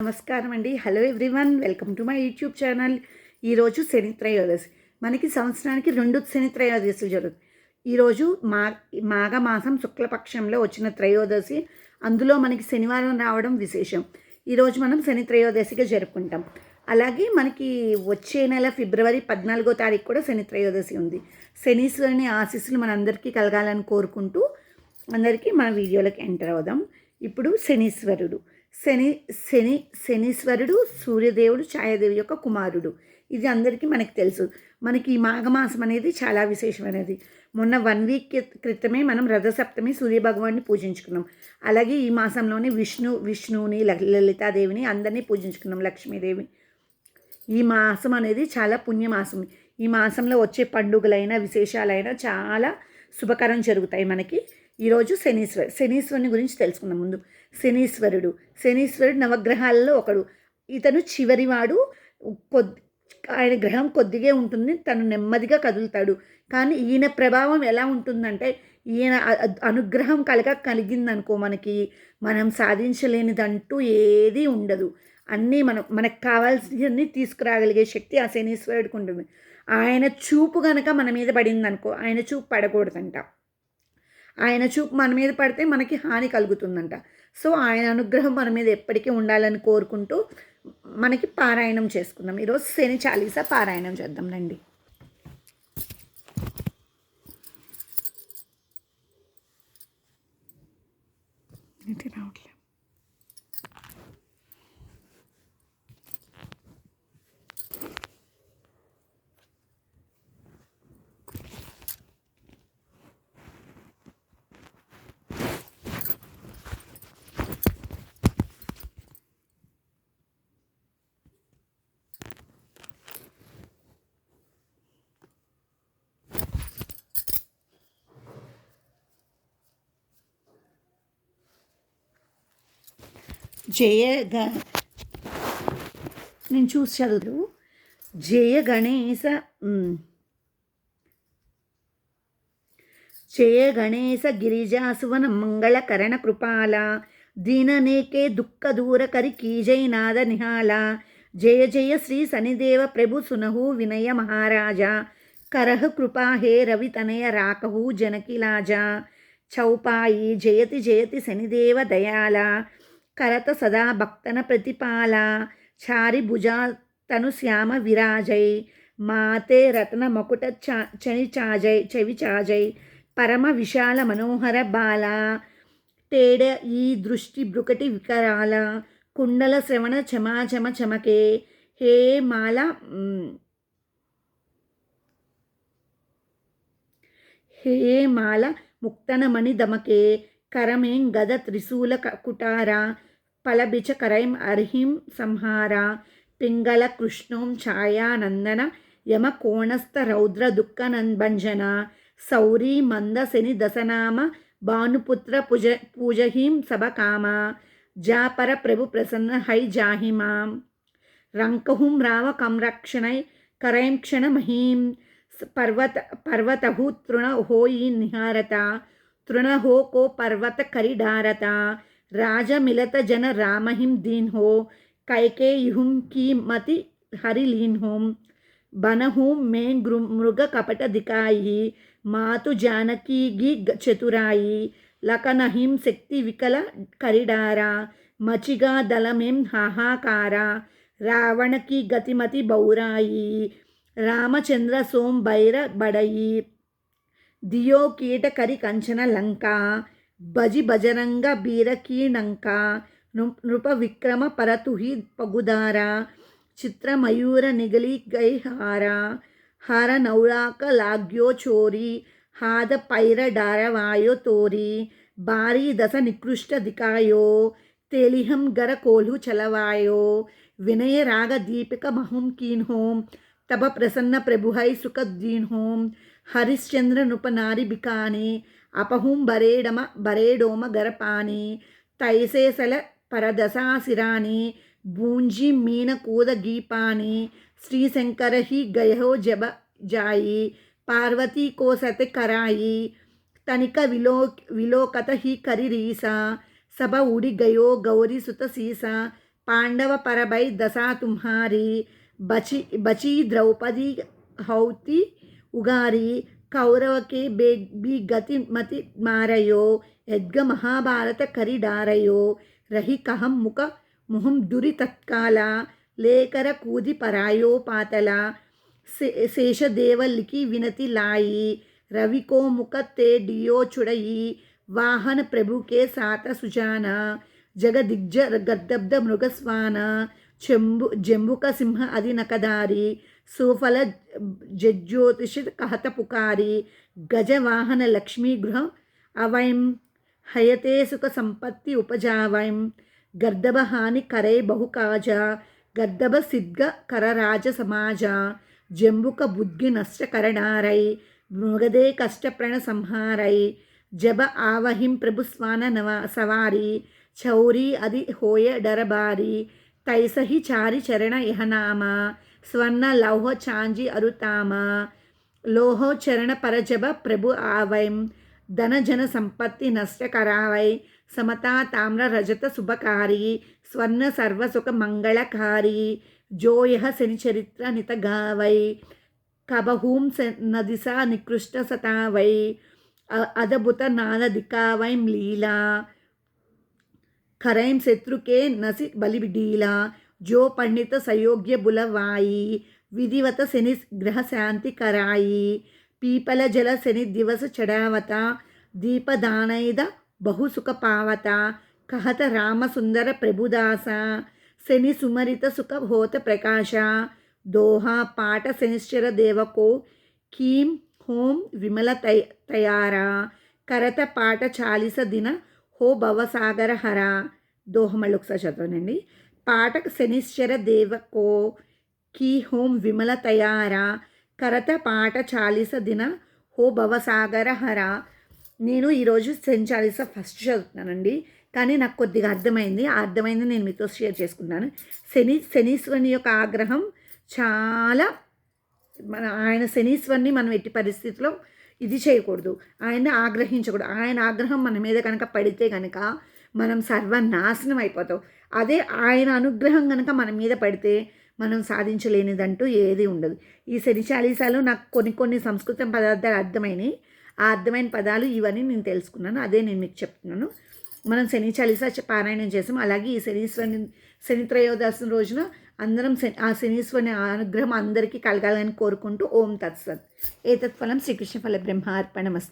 నమస్కారం అండి. Hello everyone welcome to my YouTube channel ఈరోజు శని త్రయోదశి. మనకి సంవత్సరానికి రెండు శని త్రయోదశులు జరుగుతుంది ఈరోజు మా మాఘ మాసం శుక్లపక్షంలో వచ్చిన త్రయోదశి. అందులో మనకి శనివారం రావడం విశేషం. ఈరోజు మనం శని త్రయోదశిగా జరుపుకుంటాం. అలాగే మనకి వచ్చే నెల ఫిబ్రవరి పద్నాలుగో తారీఖు కూడా శని త్రయోదశి ఉంది. శనీశ్వరుని ఆశీస్సులు మనందరికీ కలగాలని కోరుకుంటూ అందరికీ మన వీడియోలోకి ఎంటర్ అవుదాం. ఇప్పుడు శనీశ్వరుడు. శని శని శనీశ్వరుడు సూర్యదేవుడు ఛాయాదేవి యొక్క కుమారుడు. ఇది అందరికీ మనకి తెలుసు. మనకి ఈ మాఘమాసం అనేది చాలా విశేషమైనది. మొన్న వన్ వీక్ క్రితమే మనం రథసప్తమి సూర్యభగవాన్ని పూజించుకున్నాం. అలాగే ఈ మాసంలోనే విష్ణు విష్ణువుని ల- లలితాదేవిని అందరినీ పూజించుకున్నాం లక్ష్మీదేవి. ఈ మాసం అనేది చాలా పుణ్యమాసం. ఈ మాసంలో వచ్చే పండుగలైన విశేషాలైనా చాలా శుభకరం జరుగుతాయి మనకి. ఈరోజు శనీశ్వరు శనీశ్వరుని గురించి తెలుసుకుందాం ముందు. శనీశ్వరుడు. శనీశ్వరుడు నవగ్రహాలలో ఒకడు. ఇతను చివరివాడు. కొద్ది ఆయన గ్రహం కొద్దిగా ఉంటుంది. తను నెమ్మదిగా కదులుతాడు. కానీ ఈయన ప్రభావం ఎలా ఉంటుందంటే ఈయన అనుగ్రహం కలగ కలిగిందనుకో మనకి మనం సాధించలేనిదంటూ ఏదీ ఉండదు. అన్నీ మనం మనకు కావాల్సినవన్నీ తీసుకురాగలిగే శక్తి ఆ శనీశ్వరుడికి ఉంటుంది. ఆయన చూపు గనక మన మీద పడిందనుకో ఆయన చూపు పడకూడదంట. ఆయన చూపు మన మీద పడితే మనకి హాని కలుగుతుందంట. సో ఆయన అనుగ్రహం మన మీద ఎప్పటికీ ఉండాలని కోరుకుంటూ మనకి పారాయణం చేసుకుందాం. ఈరోజు శని చాలీసా పారాయణం చేద్దాం రండి. రావట్లేదు జయ నేను చూసి చదువు జయ గణేశ జయ గణేశ గిరిజాసువన మంగళకరణ కృపాల దీననేకే దుఃఖ దూర కరి కీజై నిహాల జయ జయ శ్రీ శనిదేవ ప్రభు సునహు వినయ మహారాజా కరహ కృపా హే రవి తనయ రాకహు జనకిలాజా చౌపాయి జయతి జయతి శనిదేవ దయాలా కరత సదా భక్తన ప్రతిపాల. చారి భుజా తను శ్యామ విరాజై. మాతే రత్న మకుట చా చని చాజై చెవి చాజై పరమ విశాల మనోహర బాల. తేడ ఈ దృష్టి బ్రుకటి వికరాల. కుండల శ్రవణ చమాచమ చమకే. హే మాల హే మాల ముక్తనమణి దమకే. కరమేం గద త్రిశూల కుటార? పలబిచ కరైం అర్హిం సంహార? పింగళ కృష్ణోం ఛాయానందన యమ కోణస్థ రౌద్ర దుఃఖనంభంజన? సౌరీ మందశని దశనామ భానుపుత్ర పూజ పూజహీం సబకామ జాపర ప్రభు ప్రసన్న హై జాహిమా? రంకహుం రామ కంరక్షణై కరైం క్షణ మహీం? పర్వత పర్వతహూతృణ హోయి నిహారత? तृणहो को पर्वत करिडारता। राजमिलत जन रामहिम दीन हो कैकेयुहुम की मति हरिलीन होम बनहुम में मृग कपट दिकाई मातु जानकी गी चतुराई लकनहिम शक्ति विकल करिडारा। मचिगा दलमें हाहाकारा। रावण की गतिमति बौराई रामचंद्र सोम बैर बड़ई దియో కీటకరి కంచన లంక భజి భజరంగ బీరకీణంక నృప విక్రమ పరతుహి పగుదార చిత్రమయూర నిగలి గై హార నౌరాక లాగ్యో చోరి హాద పైర డారవాయో తోరి భారీ దశ నికృష్ట దికాయో తేలిహం గర కోలు చలవాయో వినయ రాగ దీపిక మహుం కీన్హోం తబ ప్రసన్న ప్రభుహై సుఖదీన్హోం హరిశ్చంద్ర నృపనారి హరిశ్చంద్ర హరిశ్చంద్రనుపనారిభికాని అపహుం బరేడమ బరేడోమ గరపాని తైసేసల పరదశాశిరాని భూంజి మీనకూద గీపాని శ్రీశంకర హి గయహో జబ జాయి పార్వతీ కోసతి కరాయి తనిక విలో విలోకత హి కరిరీసా సభ ఉడి గయో గౌరీ సుత సీస పాండవ పరబై దశా తుంహారి బచి బచీ ద్రౌపది హౌతి ఉగారి కౌరవకే బే బి గతి మతి మారయో యద్గ మహాభారత కరిడారయో రహి కహం ముఖ ముహం దురి తత్కాల లేకర కూది పరాయో పాతల శేషదేవల్కి వినతి లాయి రవికో ముఖ తే డియో చుడయి వాహన ప్రభుకే సాత సుజాన జగదిగ్జ గద్దబ్ద మృగస్వాన చెంబు జంబుక సింహ అది నకదారి సుఫల జజ్యోతిష కహత పుకారి గజవాహన లక్ష్మీ గృహం అవయం హయతే సుఖ సంపత్తి ఉపజావయం గర్దభహాని కరై బహుకాజ గద్దభ సిద్ధ కరరాజ సమాజ జంబుక బుద్ధి నష్టకరణారై మృగదే కష్టప్రణ సంహారై జబ ఆవహిం ప్రభుస్వాన నవ సవారి చౌరీ అది హోయ డరబారి తైసహి చారి చరణ ఇహనామా స్వర్ణ లౌహ చాంజి అరుతామ. లోహో చరణ పరజబ ప్రభు ఆవైం. ధనజన సంపత్తి నష్టకరావై సమతా తామ్ర రజత శుభకారి. స్వర్ణ సర్వసుఖ మంగళకారి. జోయ శనిచరిత్ర నితగావై. కబహూం నదిసా నికృష్ట సతావై. అదభుత నాదదికావైం లీలా ఖరైం శత్రుకే నసి బలిబిడీలా. జో పండిత సయోగ్య బులవాయి విధివత శని గ్రహ శాంతి కరాయి పీపల జల శని దివస చడావత దీపదానైద బహుసుఖ పావత కహత రామసుందర ప్రభుదాస శని సుమరిత సుఖ హోత ప్రకాశ దోహ పాట శనిశ్చర దేవకో కీం హోం విమల తయ తయారా కరత పాట చాలిస దిన హో భవసాగర హర దోహమళ్ళు ఒకసారి చదవనండి పాఠక శనిశ్చర దేవకో కీ హోం విమల తయారా కరత పాట చాలిస దిన హో భవసాగర హర. నేను ఈరోజు సెన్ చాలీసా ఫస్ట్ చదువుతున్నానండి. కానీ నాకు కొద్దిగా అర్థమైంది. అర్థమైంది నేను మీతో షేర్ చేసుకున్నాను. శని శనీశ్వరుని యొక్క ఆగ్రహం చాలా మన ఆయన శనీశ్వరుని మనం ఎట్టి పరిస్థితిలో ఇది చేయకూడదు. ఆయన ఆగ్రహించకూడదు. ఆయన ఆగ్రహం మన మీద కనుక పడితే కనుక మనం సర్వనాశనం అయిపోతాం. అదే ఆయన అనుగ్రహం కనుక మన మీద పడితే మనం సాధించలేనిదంటూ ఏది ఉండదు. ఈ శని చాలీసాలు నాకు కొన్ని కొన్ని సంస్కృతం పదార్థాలు అర్థమైనాయి. ఆ అర్థమైన పదాలు ఇవన్నీ నేను తెలుసుకున్నాను. అదే నేను మీకు చెప్తున్నాను. మనం శని చాలీసా పారాయణం చేసాం. అలాగే ఈ శనీశ్వరుని శని త్రయోదశి రోజున అందరం ఆ శనీశ్వరుని అనుగ్రహం అందరికీ కలగాలని కోరుకుంటూ ఓం తత్సత్. ఏతత్ఫలం శ్రీకృష్ణ ఫల బ్రహ్మార్పణమస్తు